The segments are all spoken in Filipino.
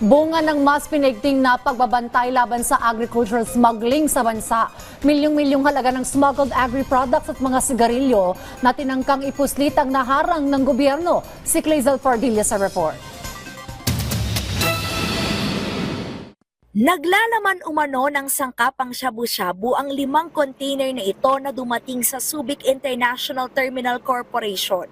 Bunga ng mas pinigting na pagbabantay laban sa agricultural smuggling sa bansa. Milyong-milyong halaga ng smuggled agri-products at mga sigarilyo na tinangkang ipuslit ang naharang ng gobyerno. Si Clazel Pardilla sa report. Naglalaman umano ng sangkapang shabu-shabu ang limang container na ito na dumating sa Subic International Terminal Corporation.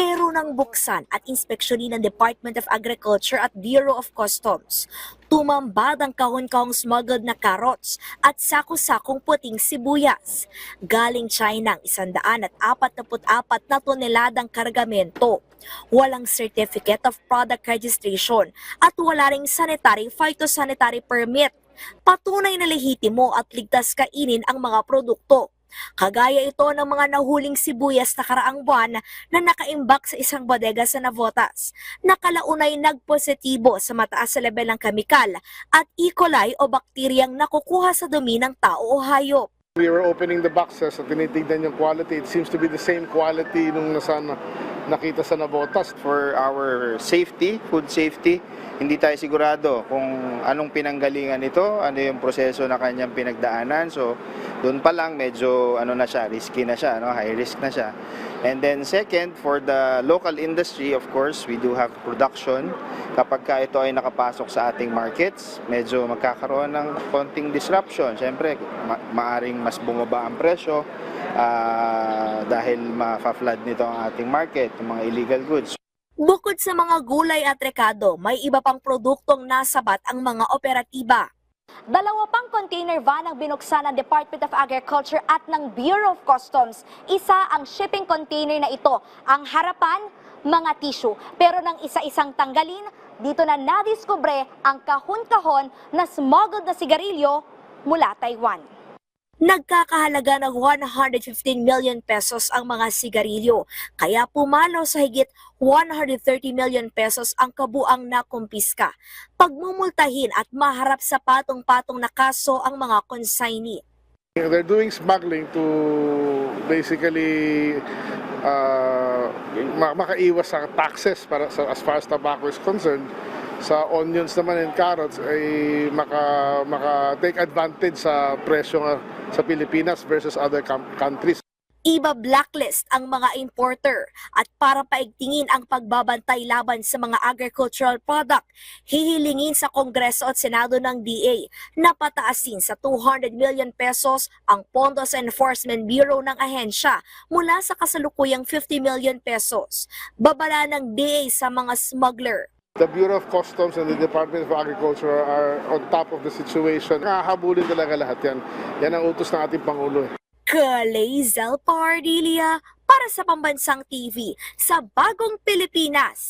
Pero nang buksan at inspeksyonin ng Department of Agriculture at Bureau of Customs, tumambad ang kahon-kahong smuggled na carrots at sako-sakong puting sibuyas. Galing China ang 144 na toneladang kargamento. Walang certificate of product registration at wala ring sanitary phytosanitary permit. Patunay na lehitimo at ligtas kainin ang mga produkto. Kagaya ito ng mga nahuling sibuyas na karaang buwan na nakaimbak sa isang bodega sa Navotas. Nakalaunay nagpositibo sa mataas sa level ng kemikal at E. coli o bakteryang nakukuha sa dumi ng tao o hayop. We were opening the boxes at tinitignan yung quality. It seems to be the same quality nung nasa nakita sa Navotas. for our safety, food safety, hindi tayo sigurado kung anong pinanggalingan nito, ano yung proseso na kanyang pinagdaanan. So, doon pa lang medyo ano na siya, risky na siya, no? high risk na siya. And then second, for the local industry, of course, we do have production. Kapag ka ito ay nakapasok sa ating markets, medyo magkakaroon ng konting disruption. Siyempre, ma- maaring mas bumaba ang presyo ah, dahil ma-flood nito ang ating market, yung mga illegal goods. Bukod sa mga gulay at rekado, may iba pang produktong nasabat ang mga operatiba. Dalawa pang container van ang binuksan ng Department of Agriculture at ng Bureau of Customs. Isa ang shipping container na ito. Ang harapan, mga tissue. Pero nang isa-isang tanggalin, dito na nadiskubre ang kahon-kahon na smuggled na sigarilyo mula Taiwan. Nagkakahalaga ng 115 million pesos ang mga sigarilyo, kaya pumalo sa higit 130 million pesos ang kabuang nakumpiska. Pagmumultahin at maharap sa patong-patong na kaso ang mga consignee. They're doing smuggling to basically uh, ma- makaiwas sa taxes para sa, as far as tobacco is concerned. Sa onions naman and carrots ay maka, maka take advantage sa presyo nga sa Pilipinas versus other countries. Iba blacklist ang mga importer at para paigtingin ang pagbabantay laban sa mga agricultural product, hihilingin sa Kongreso at Senado ng DA na pataasin sa 200 million pesos ang pondo sa Enforcement Bureau ng ahensya mula sa kasalukuyang 50 million pesos. Babala ng DA sa mga smuggler. The Bureau of Customs and the Department of Agriculture are on top of the situation. Hahabulin talaga lahat yan. Yan ang utos ng ating Pangulo. eh. Kalazel Pardilia para sa Pambansang TV sa Bagong Pilipinas.